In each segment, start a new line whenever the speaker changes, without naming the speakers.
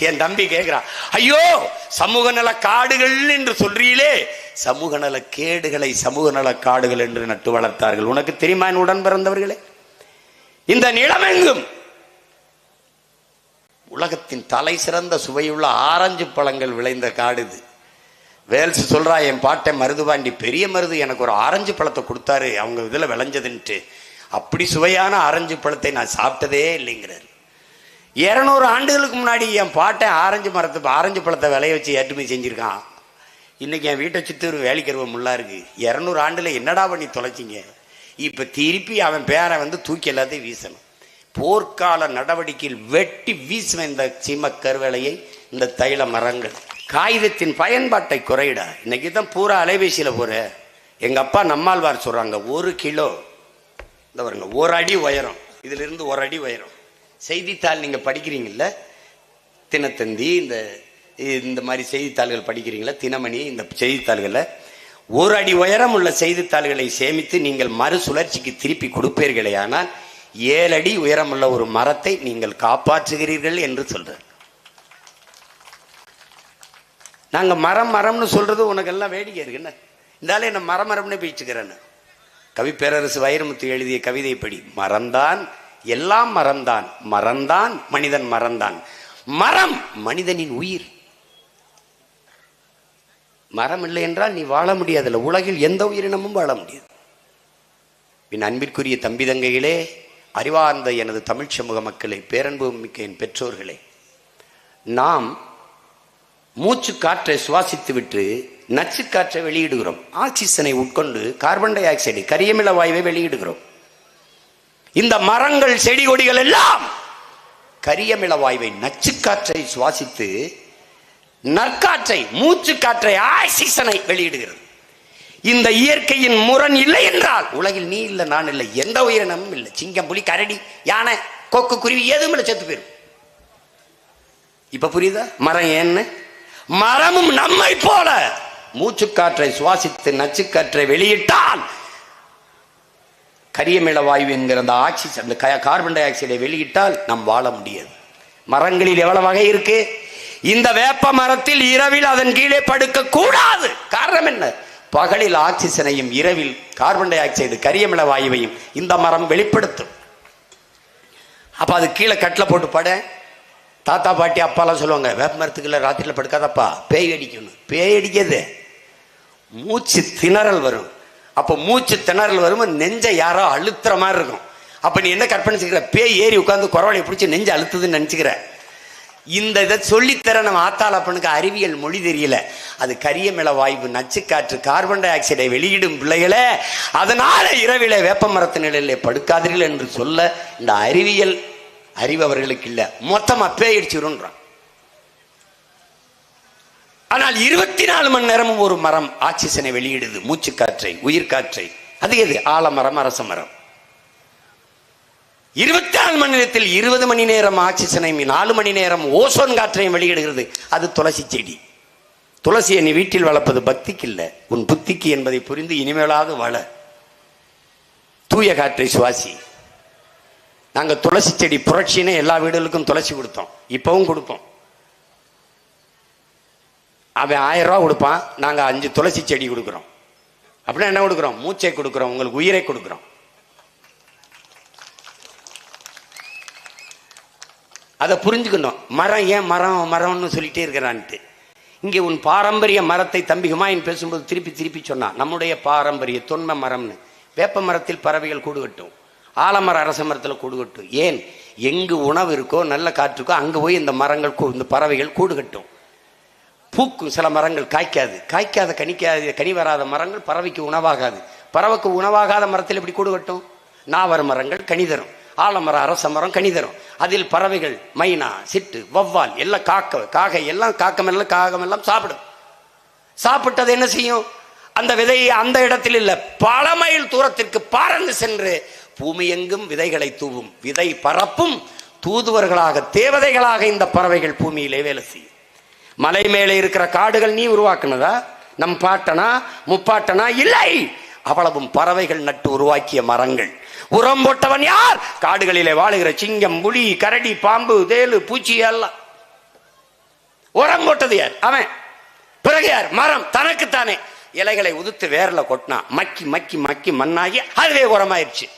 என் தம்பி கேட்கிறான் ஐயோ சமூக நல காடுகள் என்று சொல்றீங்களே. சமூக நல கேடுகளை சமூக நல காடுகள் என்று நட்டு வளர்த்தார்கள். உனக்கு தெரியுமா என் உடன் பிறந்தவர்களே இந்த நிலமெங்கும் உலகத்தின் தலை சிறந்த சுவையுள்ள ஆரஞ்சு பழங்கள் விளைந்த காடு இது. வேல்ஸ் சொல்றா என் பாட்டை மருதுபாண்டி பெரிய மருது எனக்கு ஒரு ஆரஞ்சு பழத்தை கொடுத்தாரு. அவங்க இதில் விளைஞ்சதுன்ட்டு. அப்படி சுவையான ஆரஞ்சு பழத்தை நான் சாப்பிட்டதே இல்லைங்கிறார். இருநூறு ஆண்டுகளுக்கு முன்னாடி என் பாட்டை ஆரஞ்சு மரத்து ஆரஞ்சு பழத்தை விளைய வச்சு ஏற்றுமதி செஞ்சுருக்கான். இன்னைக்கு என் வீட்டை சுற்றி ஒரு வேலைக்கருவ முள்ளாக இருக்கு. இரநூறு ஆண்டில் என்னடா பண்ணி தொலைச்சிங்க? இப்போ திருப்பி அவன் பேரை வந்து தூக்கி எல்லாத்தையும் வீசணும். போர்க்கால நடவடிக்கையில் வெட்டி வீசுவேன் இந்த சீம கருவேலையை இந்த தைல மரங்கள். காகிதத்தின் பயன்பாட்டை குறையிடா. இன்னைக்கு தான் பூரா அலைபேசியில் போற. எங்கள் அப்பா நம்மாழ்வார் சொல்கிறாங்க ஒரு கிலோ இந்த பாருங்க ஒரு அடி உயரம். இதிலிருந்து ஒரு அடி உயரம். செய்தித்தாள் நீங்கள் படிக்கிறீங்கள தினத்தந்தி இந்த இந்த மாதிரி செய்தித்தாள்கள் படிக்கிறீங்களா? தினமணி இந்த செய்தித்தாள்களில். ஒரு அடி உயரம் உள்ள செய்தித்தாள்களை சேமித்து நீங்கள் மறுசுழற்சிக்கு திருப்பி கொடுப்பீர்களே ஆனால் ஏழு அடி உயரமுள்ள ஒரு மரத்தை நீங்கள் காப்பாற்றுகிறீர்கள் என்று சொல்கிறார் நாங்கள் மரம் மரம்னு சொல்றது உனக்கெல்லாம் வேடிக்கை இருக்கு என்ன? இருந்தாலும் என்ன மரம் மரம்னு பேச்சுக்கிறேன்னு. கவி பேரரசு வைரமுத்து எழுதிய கவிதை படி எல்லாம் மறந்தான். மறந்தான் மனிதன் மறந்தான். மரம் மனிதனின் உயிர். மரம் இல்லை என்றால் நீ வாழ முடியாதுல்ல. உலகில் எந்த உயிரினமும் வாழ முடியாது. என் அன்பிற்குரிய தம்பி தங்கைகளே அறிவார்ந்த எனது தமிழ் சமூக மக்களை பேரன்பு மிக்க என் பெற்றோர்களே நாம் மூச்சு காற்றை சுவாசித்து விட்டு நச்சு காற்றை வெளியிடுகிறோம். ஆக்சிஜனை உட்கொண்டு கார்பன் டை ஆக்சைடு கரியமில வாயுவை வெளியிடுகிறோம். இந்த மரங்கள் செடி கொடிகள் எல்லாம் கரியமிள வாய்வை நச்சுக்காற்றை சுவாசித்து நற்காற்றை மூச்சு காற்றை ஆக்சிஜனை வெளியிடுகிறது. இந்த இயற்கையின் முரண் இல்லை என்றால் உலகில் நீ இல்லை நான் இல்லை எந்த உயிரினமும் இல்லை. சிங்கம் புலி கரடி யானை கொக்கு குருவி எதுவும் இல்லை செத்து போயிடும் இப்ப புரியுதா? மரம் ஏன்னு? மரமும் நம்மை போல மூச்சுக்காற்றை சுவாசித்து நச்சுக்காற்றை வெளியிட்டால் கரியமிள வாயு என்கிற அந்த ஆக்சிஜன் அந்த க- கார்பன் டை ஆக்சைடை வெளியிட்டால் நாம் வாழ முடியாது. மரங்களில் எவ்வளவு வகை இருக்கு? இந்த வேப்ப மரத்தில் இரவில் அதன் கீழே படுக்க கூடாது. காரணம் என்ன? பகலில் ஆக்சிஜனையும் இரவில் கார்பன் டை ஆக்சைடு கரியமிள வாயுவையும் இந்த மரம் வெளிப்படுத்தும். அப்போ அது கீழே கட்டில் போட்டு பட. தாத்தா பாட்டி அப்பாலாம் சொல்லுவாங்க வேப்ப மரத்துக்குள்ள ராத்திரியில் படுக்காதப்பா பேய் அடிக்கணும் பேய் அடிக்கிறது மூச்சு திணறல் வரும். அப்போ மூச்சு திணறல் வரும் நெஞ்சை யாரோ அழுத்துற மாதிரி இருக்கும். அப்போ நீ என்ன கற்பனை செய்கிற பேய் ஏறி உட்காந்து குறவளையை பிடிச்சி நெஞ்சை அழுத்துதுன்னு நினச்சிக்கிற. இந்த இதை சொல்லித்தர நம்ம ஆத்தாள் அப்பனுக்கு அறிவியல் மொழி தெரியல. அது கரியமில வாய்வு நச்சுக்காற்று கார்பன் டை ஆக்சைடை வெளியிடும் பிள்ளைகளே அதனால இரவில வேப்ப மரத்து நிலையில படுக்காதீர்கள் என்று சொல்ல இந்த அறிவியல் அறிவு அவர்களுக்கு இல்லை மொத்தமாக பேயடிச்சிருன்றான் ஆனால் இருபத்தி நாலு மணி நேரமும் ஒரு மரம் ஆக்சிஜனை வெளியிடுது. மூச்சு காற்றை உயிர் காற்றை அது எது? ஆலமரம் அரச மரம் இருபத்தி நாலு மணி நேரத்தில் இருபது மணி நேரம் ஆக்சிஜனையும் நாலு மணி நேரம் ஓசோன் காற்றையும் வெளியிடுகிறது. அது துளசி செடி. துளசியை நீ வீட்டில் வளர்ப்பது பக்திக்கு இல்லை. உன் புத்திக்கு என்பதை புரிந்து இனிமேலாவது வள. தூய காற்றை சுவாசி. நாங்கள் துளசி செடி புரட்சின்னு எல்லா வீடுகளுக்கும் துளசி கொடுத்தோம். இப்பவும் கொடுப்போம். அவன் ஆயிரம் ரூபா கொடுப்பான் நாங்கள் அஞ்சு துளசி செடி கொடுக்குறோம். அப்படின்னா என்ன கொடுக்குறோம்? மூச்சை கொடுக்குறோம் உங்களுக்கு உயிரை கொடுக்குறோம். அதை புரிஞ்சுக்கணும். மரம் ஏன் மரம் மரம்னு சொல்லிட்டே இருக்கிறான்ட்டு. இங்கே உன் பாரம்பரிய மரத்தை தம்பி ஹுமாயூன் பேசும்போது திருப்பி திருப்பி சொன்னான். நம்முடைய பாரம்பரிய தொன்ம மரம்னு. வேப்ப மரத்தில் பறவைகள் கூடு கட்டும். ஆலமர அரச மரத்தில் கூடுகட்டும் ஏன்? எங்கு உணவு இருக்கோ நல்ல காற்றுக்கோ அங்கே போய் இந்த மரங்கள் கூ- இந்த பறவைகள் கூடு பூக்கு பூக்கும் சில மரங்கள் காய்க்காது. காய்க்காத கனிக்காத கனி வராத மரங்கள் பறவைக்கு உணவாகாது. பறவைக்கு உணவாகாத மரத்தில் எப்படி கூடு கட்டும்? நாவர மரங்கள் கனி தரும். ஆலமரம் அரச மரம் கனி தரும். அதில் பறவைகள் மைனா சிட்டு வவ்வால் எல்லாம் காக்க காகை எல்லாம் காக்கம் எல்லாம் காகம் எல்லாம் சாப்பிடும். சாப்பிட்டது என்ன செய்யும்? அந்த விதையை அந்த இடத்தில் இல்லை பல மைல் தூரத்திற்கு பறந்து சென்று பூமி எங்கும் விதைகளை தூவும். விதை பரப்பும் தூதுவர்களாக தேவதைகளாக இந்த பறவைகள் பூமியிலே வேலை செய்யும். மலை மேலே இருக்கிற காடுகள் நீ உருவாக்குனதா? நம் பாட்டனா முப்பாட்டனா? இல்லை. அவ்வளவும் பறவைகள் நட்டு உருவாக்கிய மரங்கள். உரம் போட்டவன் யார்? காடுகளிலே வாழுகிற சிங்கம் புலி கரடி பாம்பு தேலு பூச்சி எல்லாம். உரம் போட்டது யார்? அவன். பிறகு யார்? மரம். தனக்குத்தானே. இலைகளை உதுத்து வேர்ல கொட்டினா மக்கி மக்கி மக்கி மண்ணாகி அதுவே உரமாயிருச்சு.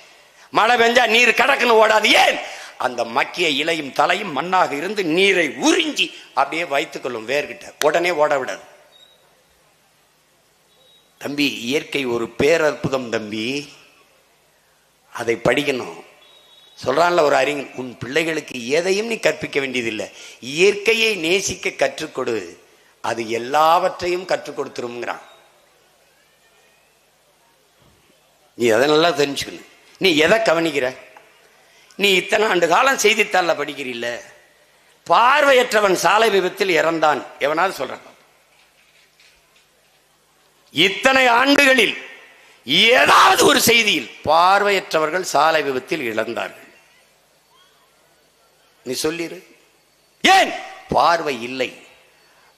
மழை பெஞ்சா நீர் கடக்குன்னு ஓடாது. ஏன்? அந்த மக்கிய இலையும் தலையும் மண்ணாக இருந்து நீரை உறிஞ்சி அப்படியே வைத்துக்கொள்ளும் வேர்கிட்ட. உடனே ஓட விடாது. தம்பி இயற்கை ஒரு பேரற்புதம் தம்பி. அதை படிக்கணும். சொல்றான்ல ஒரு அறிஞன் உன் பிள்ளைகளுக்கு எதையும் நீ கற்பிக்க வேண்டியதில்லை. இயற்கையை நேசிக்க கற்றுக்கொடு. அது எல்லாவற்றையும் கற்றுக் கொடுத்துருங்கிறான் நீ எதை நல்லா தெரிஞ்சுக்கணும். நீ எதை கவனிக்கிற? நீ இத்தனை ஆண்டு காலம் செய்தித்தாள்ல படிக்கிறீல்ல? பார்வையற்றவன் சாலை விபத்தில் இறந்தான். எவனாவது சொல்றான்? இத்தனை ஆண்டுகளில் ஏதாவது ஒரு செய்தியில் பார்வையற்றவர்கள் சாலை விபத்தில் இழந்தார்கள் நீ சொல்லிரு. ஏன்? பார்வை இல்லை.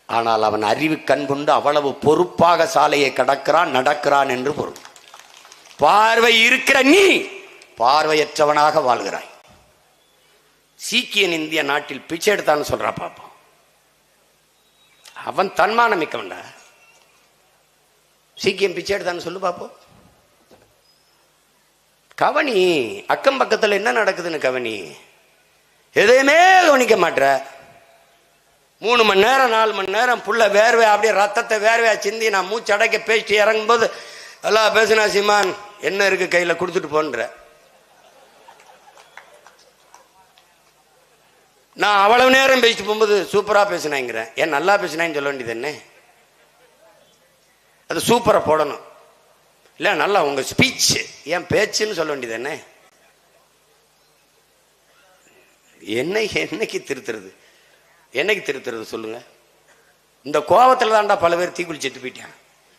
ஆனால் அவன் அறிவு கண்கொண்டு அவ்வளவு பொறுப்பாக சாலையை கடக்கிறான் நடக்கிறான் என்று பொருள். பார்வை இருக்கிற நீ பார்வையற்றவனாக வாழ்கிறாய். சீக்கியன் இந்திய நாட்டில் பிச்சை எடுத்தான்னு சொல்றா பாப்போம் அவன் தன்மானம் மிக்கவன்டா. சீக்கியம் பிச்சை எடுத்தான்னு சொல்லு பாப்போம் கவனி அக்கம் பக்கத்தில் என்ன நடக்குதுன்னு கவனி. எதையுமே கவனிக்க மாட்ற. மூணு மணி நேரம் நாலு மணி நேரம் புள்ள வேர்வை அப்படியே ரத்தத்தை வேர்வையா சிந்தி நான் மூச்சு அடைக்க பேசிட்டு இறங்கும்போது எல்லாம் பேசுனா சிமான் என்ன இருக்கு கையில் கொடுத்துட்டு போன்ற. நான் அவ்வளவு நேரம் பேசிட்டு போகும்போது சூப்பராக பேசினாங்கிறேன் ஏன் நல்லா பேசினான்னு சொல்ல வேண்டியது என்ன? அது சூப்பரா போடணும். இல்லை நல்லா உங்க ஸ்பீச் ஏன் பேச்சுன்னு சொல்ல வேண்டியது என்ன? என்னை என்னைக்கு திருத்துறது? என்னைக்கு திருத்துறது சொல்லுங்க. இந்த கோவத்தில் தான்டா பல பேர் தீக்குளி செத்து போயிட்டான்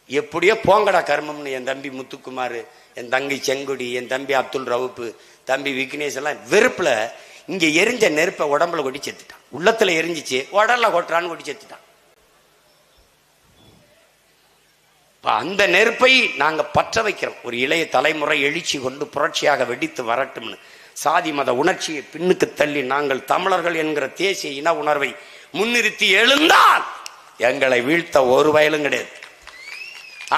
எப்படியோ போங்கடா கர்மம்னு என் தம்பி முத்துக்குமார் என் தங்கை செங்குடி என் தம்பி அப்துல் ரவுப்பு தம்பி விக்னேஷ் எல்லாம் வெறுப்பில் இங்கே எரிஞ்ச நெருப்பை உடம்புல கொட்டி செத்துட்டான் உள்ளத்தில் எரிஞ்சிச்சு உடல்ல கொட்டுறான்னு கொட்டி செத்துட்டான் அந்த நெருப்பை நாங்கள் பற்ற வைக்கிறோம். ஒரு இளைய தலைமுறை எழுச்சி கொண்டு புரட்சியாக வெடித்து வரட்டும்னு. சாதி மத உணர்ச்சியை பின்னுக்கு தள்ளி நாங்கள் தமிழர்கள் என்கிற தேசிய இன உணர்வை முன்னிறுத்தி எழுந்தால் எங்களை வீழ்த்த ஒரு வயலும் கிடையாது.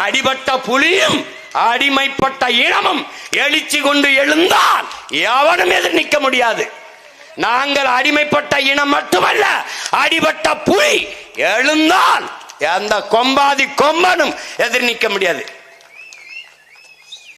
அடிபட்ட புலியும் அடிமைப்பட்ட இனமும் எழுச்சி கொண்டு எழுந்தால் எவனும் எதிர் நிற்க முடியாது. நாங்கள் அடிமைப்பட்ட இனம் மட்டுமல்ல அடிபட்ட புலி எழுந்தால் எந்த கொம்பாதி கொம்பனும் எதிர் நிற்க முடியாது.